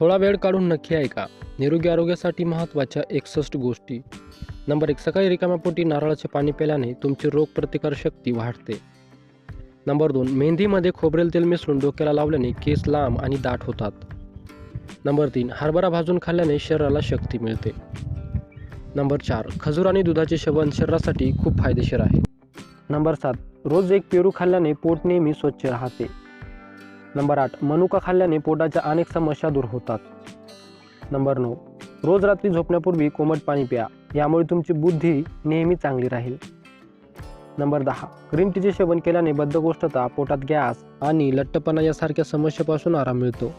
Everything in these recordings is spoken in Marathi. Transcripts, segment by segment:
थोडा वेळ काढून नक्की ऐका. निरोगी आरोग्यासाठी महत्त्वाच्या एकसष्ट गोष्टी. नंबर एक सकाळी रिकाम्या पोटी नारळाचे पाणी प्यायल्याने तुमची रोगप्रतिकारशक्ती वाढते. नंबर दोन मेहंदीमध्ये खोबरेल तेल मिसळून डोक्याला लावल्याने केस लांब आणि दाट होतात. नंबर तीन हरभरा भाजून खाल्ल्याने शरीराला शक्ती मिळते. नंबर चार खजूर आणि दुधाचे सेवन शरीरासाठी खूप फायदेशीर आहे. नंबर सात रोज एक पेरू खाल्ल्याने पोट नेहमी स्वच्छ राहते. नंबर आठ मनुका खाल्ल्याने पोटाच्या अनेक समस्या दूर होतात. नंबर नऊ रोज रात्री झोपण्यापूर्वी कोमट पाणी प्या यामुळे तुमची बुद्धी नेहमी चांगली राहील. नंबर दहा ग्रीन टीचे सेवन केल्याने बद्धकोष्ठता पोटात गॅस आणि लठ्ठपणा यासारख्या समस्येपासून आराम मिळतो.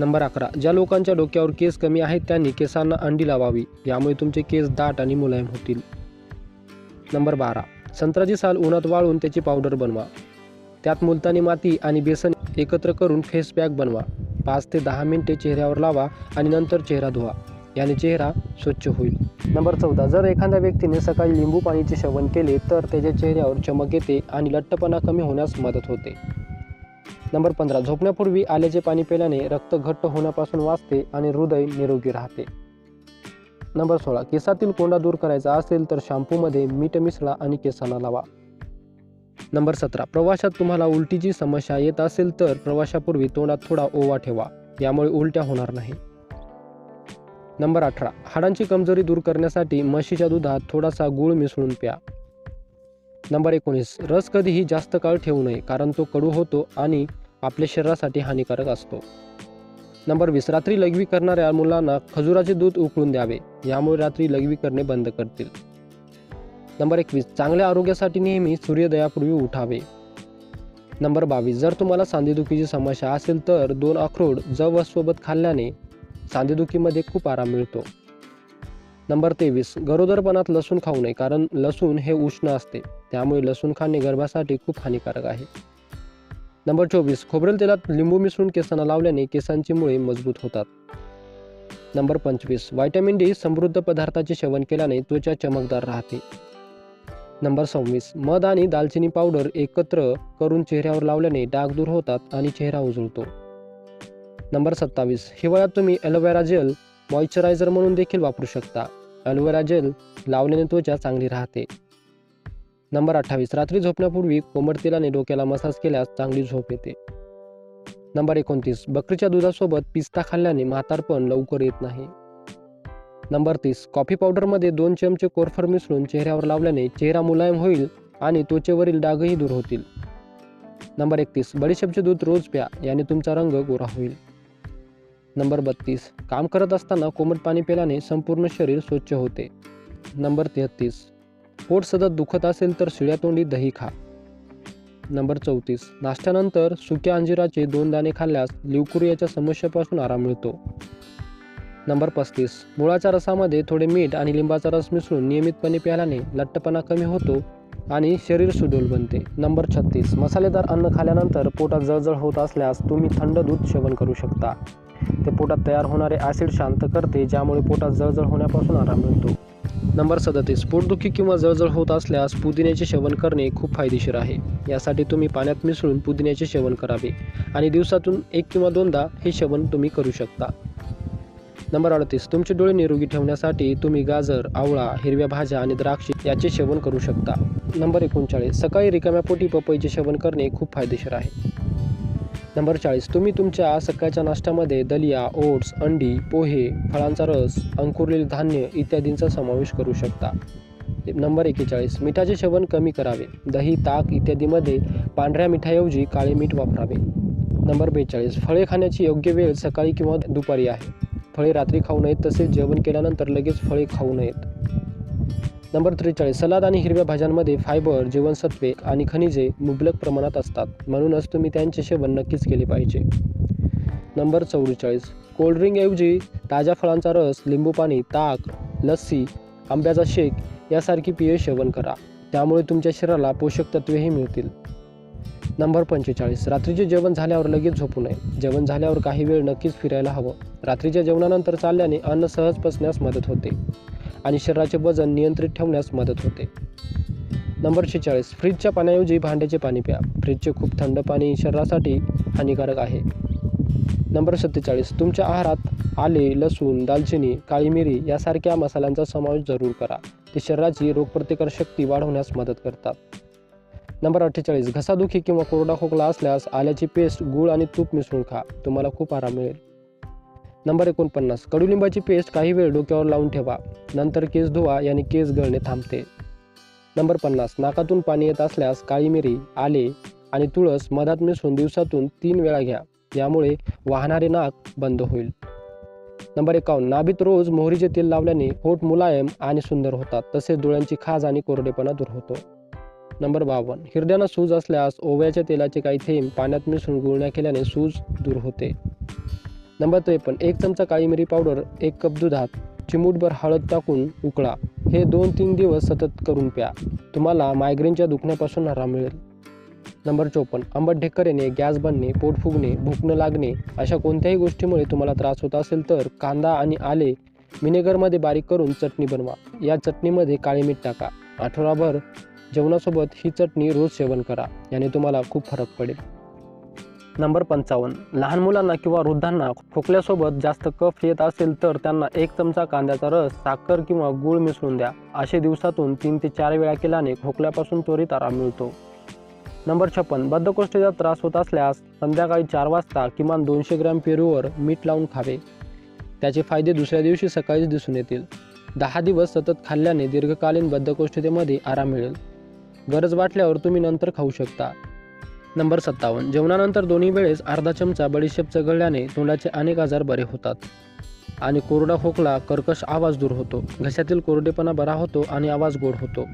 नंबर अकरा ज्या लोकांच्या डोक्यावर केस कमी आहेत त्यांनी केसांना अंडी लावावी यामुळे तुमचे केस दाट आणि मुलायम होतील. नंबर बारा संत्र्याची साल उन्हात वाळून त्याची पावडर बनवा. त्यात मुलतानी माती आणि बेसन एकत्र करून फेस पॅक बनवा. पाच ते दहा मिनिटे चेहऱ्यावर लावा आणि नंतर चेहरा धुवा. याने चेहरा स्वच्छ होईल. नंबर चौदा. जर एखाद्या व्यक्तीने सकाळी लिंबू पाणीचे सेवन केले तर त्याच्या चेहऱ्यावर चमक येते आणि लठ्ठपणा कमी होण्यास मदत होते. नंबर पंधरा. झोपण्यापूर्वी आल्याचे पाणी पिल्याने रक्त घट्ट होण्यापासून वाचते आणि हृदय निरोगी राहते. नंबर सोळा. केसातील कोंडा दूर करायचा असेल तर शॅम्पूमध्ये मीठ मिसळा आणि केसांना लावा. नंबर सतरा प्रवासात तुम्हाला उलटीची समस्या येत असेल तर प्रवाशापूर्वी तोंडात थोडा ओवा ठेवा यामुळे उलट्या होणार नाही. नंबर अठरा हाडांची कमजोरी दूर करण्यासाठी म्हशीच्या दुधात थोडासा गूळ मिसळून प्या. नंबर एकोणीस रस कधीही जास्त काळ ठेवू नये कारण तो कडू होतो आणि आपल्या शरीरासाठी हानिकारक असतो. नंबर वीस रात्री लघवी करणाऱ्या मुलांना खजुराचे दूध उकळून द्यावे यामुळे रात्री लघवी करणे बंद करतील. नंबर एकवीस चांगल्या आरोग्यासाठी नेहमी सूर्योदयापूर्वी उठावे. नंबर बावीस जर तुम्हाला सांधेदुखीची समस्या असेल तर दोन अक्रोड जवसोबत खाल्ल्याने सांधेदुखीमध्ये खूप आराम मिळतो. नंबर तेवीस गरोदरपणात लसूण खाऊ नये कारण लसूण हे उष्ण असते. त्यामुळे लसूण खाणे गर्भासाठी खूप हानिकारक आहे. नंबर चोवीस खोबरेल तेलात लिंबू मिसळून केसांना लावल्याने केसांची मुळे मजबूत होतात. नंबर पंचवीस व्हायटॅमिन डी समृद्ध पदार्थाचे सेवन केल्याने त्वचा चमकदार राहते. नंबर सव्वीस. मध आणि दालचिनी पावडर एकत्र करून चेहऱ्यावर लावल्याने डाग दूर होतात आणि चेहरा उजळतो. नंबर सत्तावीस. हिवाळ्यात तुम्ही ॲलोवेरा जेल मॉइश्चरायझर म्हणून देखील वापरू शकता. ॲलोवेरा जेल लावल्याने त्वचा चांगली राहते. नंबर अठ्ठावीस. रात्री झोपण्यापूर्वी कोमट तेलाने डोक्याला मसाज केल्यास चांगली झोप येते. नंबर एकोणतीस. बकरीच्या दुधासोबत पिस्ता खाल्ल्याने म्हातारपण लवकर येत नाही. नंबर तीस. कॉफी पावडरमध्ये दोन चमचे कोरफर मिसळून चेहऱ्यावर लावल्याने चेहरा मुलायम होईल आणि त्वचेवरील डागही दूर होतील. नंबर एकतीस. बडीशेपचे दूध रोज प्या याने तुमचा रंग गोरा होईल. नंबर बत्तीस. काम करत असताना कोमट पाणी पिल्याने संपूर्ण शरीर स्वच्छ होते. नंबर तेहत्तीस पोट सतत दुखत असेल तर शिळ्या तोंडी दही खा. नंबर चौतीस. नाश्त्यानंतर सुक्या अंजिराचे दोन दाणे खाल्ल्यास लिवकुरियाच्या समस्येपासून आराम मिळतो. नंबर पस्तीस. मुळाच्या रसामध्ये थोडे मीठ आणि लिंबाचा रस मिसळून नियमितपणे प्यायल्याने लठ्ठपणा कमी होतो आणि शरीर सुडोल बनते. नंबर छत्तीस. मसालेदार अन्न खाल्यानंतर पोटात जळजळ होत असल्यास तुम्ही थंड दूध सेवन करू शकता. ते पोटात तयार होणारे ॲसिड शांत करते ज्यामुळे पोटात जळजळ होण्यापासून आराम मिळतो. नंबर सदतीस. पोटदुखी किंवा जळजळ होत असल्यास पुदिन्याचे सेवन करणे खूप फायदेशीर आहे. यासाठी तुम्ही पाण्यात मिसळून पुदिन्याचे सेवन करावे आणि दिवसातून एक किंवा दोनदा हे सेवन तुम्ही करू शकता. नंबर अडतीस तुमचे डोळे निरोगी ठेवण्यासाठी तुम्ही गाजर आवळा हिरव्या भाज्या आणि द्राक्ष याचे सेवन करू शकता. नंबर एकोणचाळीस सकाळी रिकाम्या पोटी पपईचे सेवन करणे खूप फायदेशीर आहे. नंबर चाळीस तुम्ही तुमच्या सकाळच्या नाश्त्यामध्ये दलिया ओट्स अंडी पोहे फळांचा रस अंकुरलेले धान्य इत्यादींचा समावेश करू शकता. नंबर एकेचाळीस मिठाचे सेवन कमी करावे. दही ताक इत्यादीमध्ये पांढऱ्या मिठाऐवजी काळे मीठ वापरावे. नंबर बेचाळीस फळे खाण्याची योग्य वेळ सकाळी किंवा दुपारी आहे. फळे रात्री खाऊ नयेत तसेच जेवण केल्यानंतर लगेच फळे खाऊ नयेत. नंबर त्रेचाळीस सलाद आणि हिरव्या भाज्यांमध्ये फायबर जीवनसत्वे आणि खनिजे मुबलक प्रमाणात असतात. म्हणूनच तुम्ही त्यांचे सेवन नक्कीच केले पाहिजे. नंबर चौवेचाळीस कोल्ड्रिंकऐवजी ताज्या फळांचा रस लिंबू पाणी ताक लस्सी आंब्याचा शेक यासारखी पेय सेवन करा. त्यामुळे तुमच्या शरीराला पोषक तत्वेही मिळतील. नंबर पंचेचाळीस रात्रीचे जेवण झाल्यावर लगेच झोपू नये. जेवण झाल्यावर काही वेळ नक्कीच फिरायला हवं. रात्रीच्या जेवणानंतर चालल्याने अन्न सहज पचण्यास मदत होते आणि शरीराचे वजन नियंत्रित ठेवण्यास मदत होते. नंबर शेचाळीस. फ्रीजच्या पाण्याऐवजी भांड्याचे पाणी प्या. फ्रीजचे खूप थंड पाणी शरीरासाठी हानिकारक आहे. नंबर सत्तेचाळीस. तुमच्या आहारात आले लसूण दालचिनी काळी मिरी यासारख्या मसाल्यांचा समावेश जरूर करा. ते शरीराची रोगप्रतिकार शक्ती वाढवण्यास मदत करतात. नंबर अठ्ठेचाळीस. घसादुखी किंवा कोरडा खोकला असल्यास आल्याची पेस्ट गूळ आणि तूप मिसळून खा. तुम्हाला खूप आराम मिळेल. नंबर एकोणपन्नास. कडुलिंबाची पेस्ट काही वेळ डोक्यावर लावून ठेवा. नंतर केस धुवा याने केस गळणे थांबते. नंबर पन्नास. नाकातून पाणी येत असल्यास काळी मिरी आले आणि तुळस मधात मिसळून दिवसातून तीन वेळा घ्या. यामुळे वाहणारे नाक बंद होईल. नंबर एकावन्न. नाभीत रोज मोहरीचे तेल लावल्याने पोट मुलायम आणि सुंदर होतात. तसेच डोळ्यांची खाज आणि कोरडेपणा दूर होतो. नंबर बावन्न. हिरड्यांना सूज असल्यास ओव्याच्या तेलाचे काही थेंब पाण्यात मिसळून गुळण्या केल्याने सूज दूर होते. नंबर त्रेपन्न एक चमचा काळी मिरी पावडर एक कप दुधात चिमूटभर हळद टाकून उकळा. हे दोन तीन दिवस सतत करून प्या. तुम्हाला मायग्रेनच्या दुखण्यापासून आराम मिळेल. नंबर चोपन्न आंबट ढेकर येणे गॅस बनणे पोट फुगणे भूक लागणे अशा कोणत्याही गोष्टीमुळे तुम्हाला त्रास होत असेल तर कांदा आणि आले विनेगरमध्ये बारीक करून चटणी बनवा. या चटणीमध्ये काळे मीठ टाका. आठवडाभर जेवणासोबत ही चटणी रोज सेवन करा. याने तुम्हाला खूप फरक पडेल. नंबर पंचावन्न. लहान मुलांना किंवा वृद्धांना खोकल्यासोबत जास्त कफ येत असेल तर त्यांना एक चमचा कांद्याचा रस साखर किंवा गूळ मिसळून द्या. असे दिवसातून तीन ते चार वेळा केल्याने खोकल्यापासून त्वरित आराम मिळतो. नंबर छप्पन. बद्धकोष्ठेचा त्रास होत असल्यास संध्याकाळी चार वाजता किमान दोनशे ग्रॅम पेरूवर मीठ लावून खावे. त्याचे फायदे दुसऱ्या दिवशी सकाळीच दिसून येतील. दहा दिवस सतत खाल्ल्याने दीर्घकालीन बद्धकोष्ठतेमध्ये आराम मिळेल. गरज वाटल्यावर तुम्ही नंतर खाऊ शकता. नंबर सत्तावन्न. जेवणानंतर दोन्ही वेळेस अर्धा चमचा बडीशेप चघळल्याने तोंडाचे अनेक आजार बरे होतात. आणि कोरडा खोकला कर्कश आवाज दूर होतो. घशातील कोरडेपणा बरा होतो आणि आवाज गोड होतो.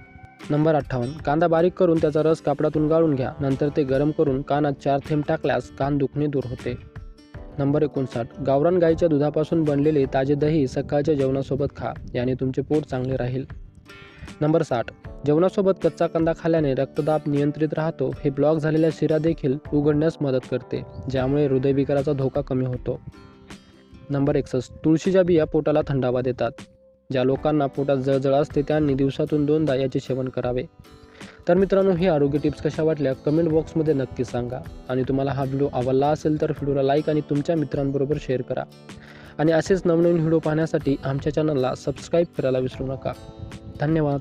नंबर अठ्ठावन्न. कांदा बारीक करून त्याचा रस कापडातून गाळून घ्या. नंतर ते गरम करून कानात चार थेंब टाकल्यास कान दुखणे दूर होते. नंबर एकोणसाठ. गावरान गाईच्या दुधापासून बनलेले ताजे दही सकाळच्या जेवणासोबत खा. याने तुमचे पोट चांगले राहील. नंबर साठ. जेवणासोबत कच्चा कांदा खाल्ल्याने रक्तदाब नियंत्रित राहतो हे ब्लॉक झालेल्या शिरा देखील उघडण्यास मदत करते ज्यामुळे हृदयविकाराचा धोका कमी होतो. नंबर एकसष्ट. तुळशीच्या बिया पोटाला थंडावा देतात. ज्या लोकांना पोटात जळजळ असते त्यांनी दिवसातून दोनदा याचे सेवन करावे. तर मित्रांनो ही आरोग्य टिप्स कशा वाटल्या? कमेंट बॉक्समध्ये नक्की सांगा. आणि तुम्हाला हा व्हिडिओ आवडला असेल तर व्हिडिओला लाईक आणि तुमच्या मित्रांबरोबर शेअर करा. आणि असेच नवनवीन व्हिडिओ पाहण्यासाठी आमच्या चॅनलला सबस्क्राईब करायला विसरू नका. धन्यवाद.